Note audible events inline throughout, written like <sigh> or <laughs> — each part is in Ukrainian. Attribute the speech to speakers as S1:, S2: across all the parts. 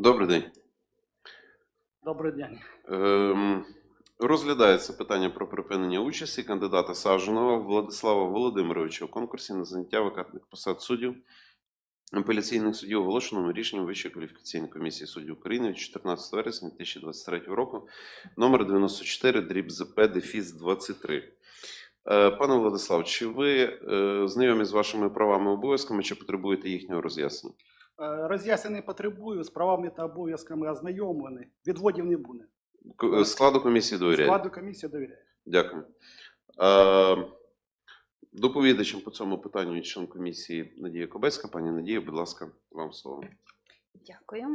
S1: Добрий день.
S2: Добрий день.
S1: Ем, розглядається питання про припинення участі кандидата Саженова Владислава Володимировича у конкурсі на заняття вакантних посад суддів апеляційних суддів, оголошеному рішенням Вищої кваліфікаційної комісії суддів України від 14 вересня 2023 року, номер 94, дріб ЗП, дефіс 23. Е, Пане Владислав, чи ви е, знайомі з вашими правами і обов'язками, чи потребуєте їхнього роз'яснення?
S2: Е, Роз'яснень не потребую, з правами та обов'язками ознайомлений. Відводів не буде.
S1: Складу комісії довіряє.
S2: Складу комісії довіряє.
S1: Дякую. Е, Доповідачем по цьому питанню є член комісії Надія Кобецька. Пані Надія, будь ласка, вам слово.
S3: Дякую.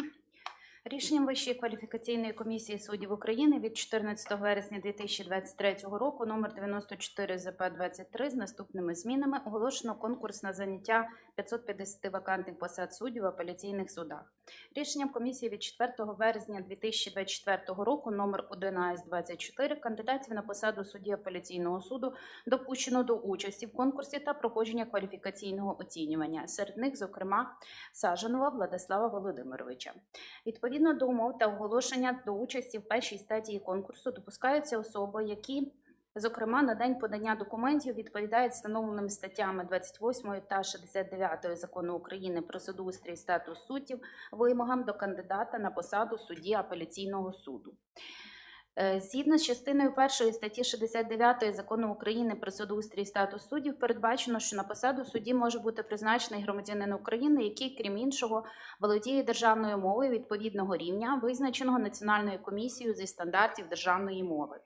S3: Рішенням Вищої кваліфікаційної комісії суддів України від 14 вересня 2023 року номер 94 ЗП 23 з наступними змінами оголошено конкурс на заняття 550 вакантних посад суддів в апеляційних судах. Рішенням комісії від 4 березня 2024 року номер 1124 кандидатів на посаду судді апеляційного суду допущено до участі в конкурсі та проходження кваліфікаційного оцінювання. Серед них, зокрема, Саженова Владислава Володимировича. Відповідно до умов та оголошення до участі в першій стадії конкурсу допускаються особи, які, зокрема, на день подання документів відповідають встановленим статтями 28 та 69 закону України про судоустрій і статус суддів вимогам до кандидата на посаду судді апеляційного суду. Е, Згідно з частиною 1 статті 69 закону України про судоустрій статус суддів передбачено, що на посаду судді може бути призначений громадянин України, який, крім іншого, володіє державною мовою відповідного рівня, визначеного Національною комісією зі стандартів державної мови.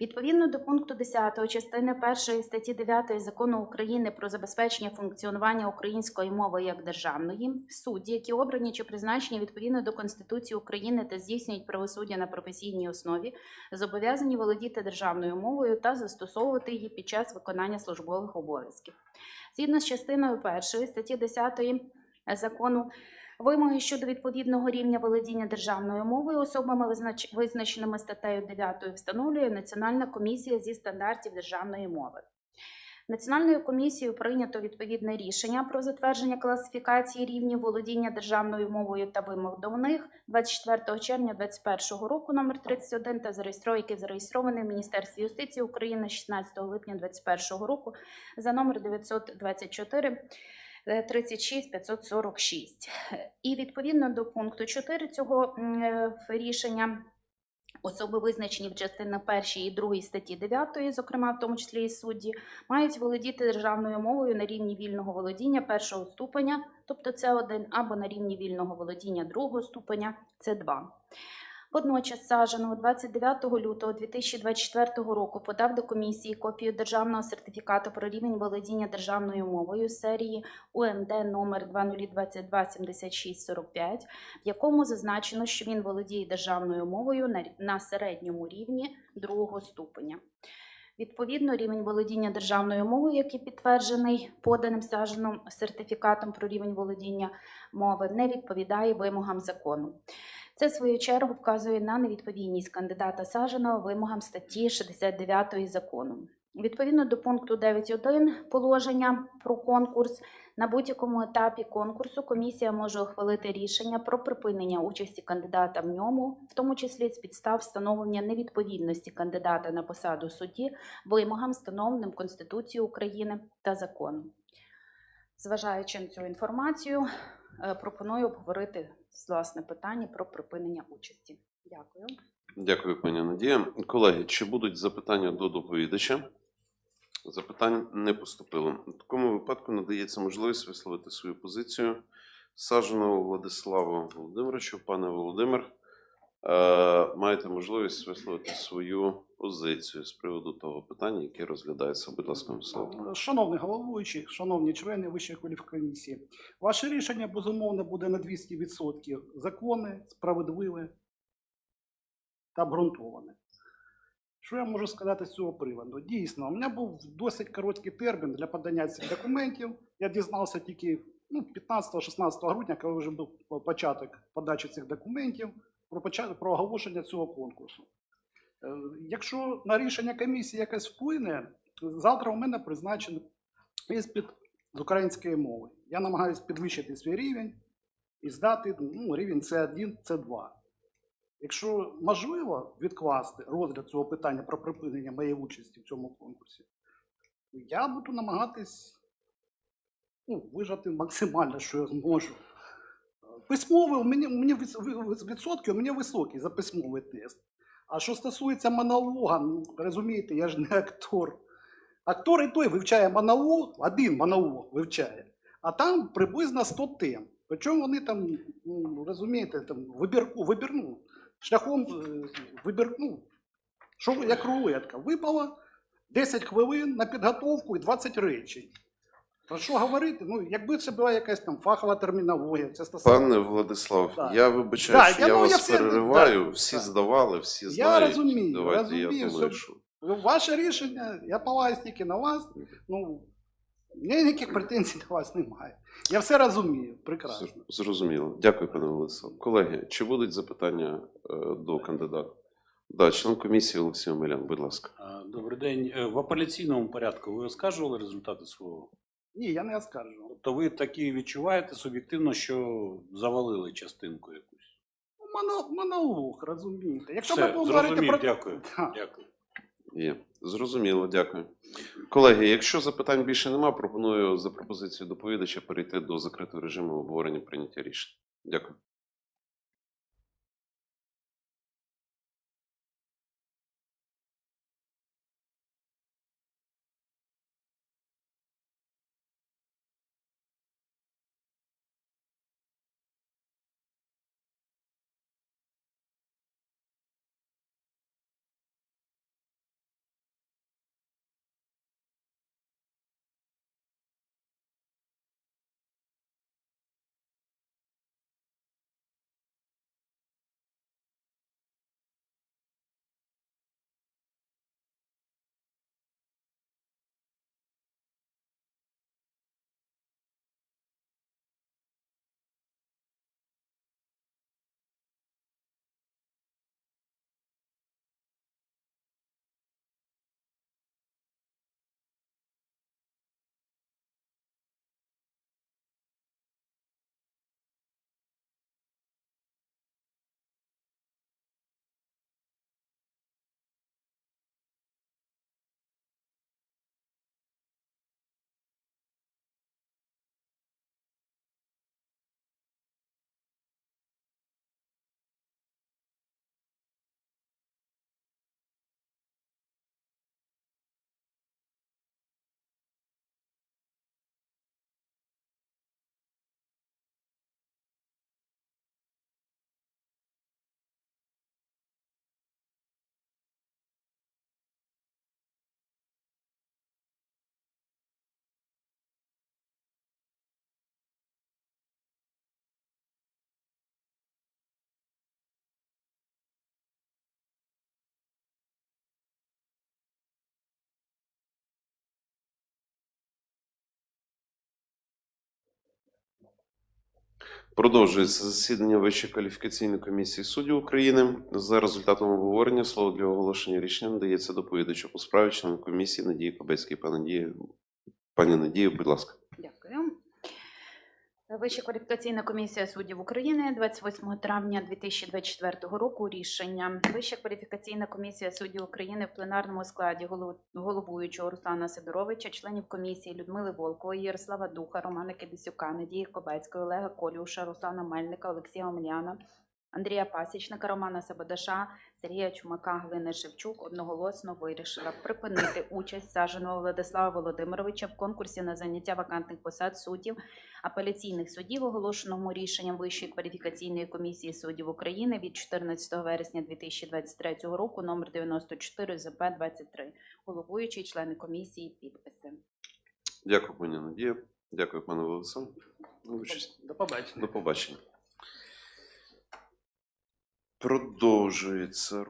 S3: Відповідно до пункту 10 частини 1 статті 9 закону України про забезпечення функціонування української мови як державної, судді, які обрані чи призначені відповідно до Конституції України та здійснюють правосуддя на професійній основі, зобов'язані володіти державною мовою та застосовувати її під час виконання службових обов'язків. Згідно з частиною 1 статті 10 закону Вимоги щодо відповідного рівня володіння державною мовою особами, визнач- визначеними статтею 9, встановлює Національна комісія зі стандартів державної мови. Національною комісією прийнято відповідне рішення про затвердження класифікації рівнів володіння державною мовою та вимог до них 24 червня 2021 року, номер 31, та зареєстро- який зареєстрований в Міністерстві юстиції України 16 липня 2021 року за номер 924 е, 36 546. І відповідно до пункту 4 цього е, рішення особи, визначені в частині 1 і 2 статті 9, зокрема в тому числі і судді, мають володіти державною мовою на рівні вільного володіння першого ступеня, тобто це 1 або на рівні вільного володіння другого ступеня це 2 Водночас Саженов 29 лютого 2024 року подав до комісії копію державного сертифікату про рівень володіння державною мовою серії УМД номер 2022-7645, в якому зазначено, що він володіє державною мовою на, середньому рівні другого ступеня. Відповідно, рівень володіння державною мовою, який підтверджений поданим Саженом сертифікатом про рівень володіння мови, не відповідає вимогам закону. Це, в свою чергу, вказує на невідповідність кандидата Саженого вимогам статті 69 закону. Відповідно до пункту 9.1 положення про конкурс, на будь-якому етапі конкурсу комісія може ухвалити рішення про припинення участі кандидата в ньому, в тому числі з підстав встановлення невідповідності кандидата на посаду судді вимогам, встановленим Конституцією України та законом. Зважаючи на цю інформацію, пропоную обговорити власне питання про припинення участі. Дякую.
S1: Дякую, пані Надія. Колеги, чи будуть запитання до доповідача? Запитань не поступило. В такому випадку надається можливість висловити свою позицію Саженого Владиславу Володимировичу. Пане Володимир, е, маєте можливість висловити свою позицію з приводу того питання, яке розглядається. Будь ласка, слово.
S2: Шановний головуючий, шановні члени Вищої кваліфкомісії, ваше рішення безумовно буде на 200% законне, справедливе та обґрунтоване. Що я можу сказати з цього приводу? Дійсно, у мене був досить короткий термін для подання цих документів. Я дізнався тільки ну, 15-16 грудня, коли вже був початок подачі цих документів, про, про оголошення цього конкурсу. Е, Якщо на рішення комісії якось вплине, завтра у мене призначений іспит з української мови. Я намагаюся підвищити свій рівень і здати ну, рівень С1, С2. Якщо можливо відкласти розгляд цього питання про припинення моєї участі в цьому конкурсі, я буду намагатись ну, вижати максимально, що я зможу. Письмовий у мене, у мене відсотки у мене високі за письмовий тест. А що стосується монолога, ну, розумієте, я ж не актор. Актор і той вивчає монолог, один монолог вивчає, а там приблизно 100 тем. Причому вони там, ну, розумієте, там вибірку, вибірну, шляхом е, вибір, ну, що як рулетка. Випало 10 хвилин на підготовку і 20 речень. Про що говорити? Ну, якби це була якась там фахова термінологія, це стосовно.
S1: Пане Владислав,
S2: Так.
S1: я вибачаю,
S2: Так,
S1: що
S2: я-
S1: я
S2: ну, я
S1: вас
S2: все-
S1: перериваю.
S2: так,
S1: всі
S2: так.
S1: здавали, всі
S2: Я
S1: знають.
S2: розумію,
S1: Давайте
S2: розумію,
S1: я що
S2: Ваше рішення, я полагаюсь тільки на вас. Ну, мене ніяких претензій до вас немає. Я все розумію, прекрасно.
S1: Зр- Зрозуміло. Дякую, пане Владислав. Колеги, чи будуть запитання е, до кандидата? Да, член комісії Олексій Омелян, будь ласка.
S4: Добрий день. Е, В апеляційному порядку ви оскаржували результати свого?
S2: Ні, я не оскаржував.
S4: Тобто ви такі відчуваєте суб'єктивно, що завалили частинку якусь?
S2: Ну, монолог, розумієте. Якщо ми
S4: Все,
S2: будемо говорити
S4: зрозумів,
S2: про.
S4: дякую. <laughs>
S2: Да.
S4: Дякую.
S1: Є. Зрозуміло, дякую. Колеги, якщо запитань більше нема, пропоную за пропозицією доповідача перейти до закритого режиму обговорення прийняття рішень. Дякую. Продовжується засідання Вищої кваліфікаційної комісії суддів України. За результатом обговорення слово для оголошення рішення надається доповідачу по справі члену комісії Надії Кобецькій. Пані Надії, пані Надії, будь ласка.
S3: Вища кваліфікаційна комісія суддів України 28 травня 2024 року. Рішення Вища кваліфікаційна комісія суддів України в пленарному складі головуючого Руслана Сидоровича, членів комісії Людмили Волкової, Ярослава Духа, Романа Кибісюка, Надії Кобецької, Олега Колюша, Руслана Мельника, Олексія Омеляна, Андрія Пасічника, Романа Сабадаша, Сергія Чумака, Глини Шевчук одноголосно вирішила припинити участь саженого Владислава Володимировича в конкурсі на заняття вакантних посад суддів апеляційних судів, оголошеному рішенням Вищої кваліфікаційної комісії суддів України від 14 вересня 2023 року, номер 94 ЗП 23. Головуючий члени комісії підписи.
S1: Дякую, пані Надія. Дякую, пане Владислав.
S2: До побачення.
S1: До побачення. Продовжується.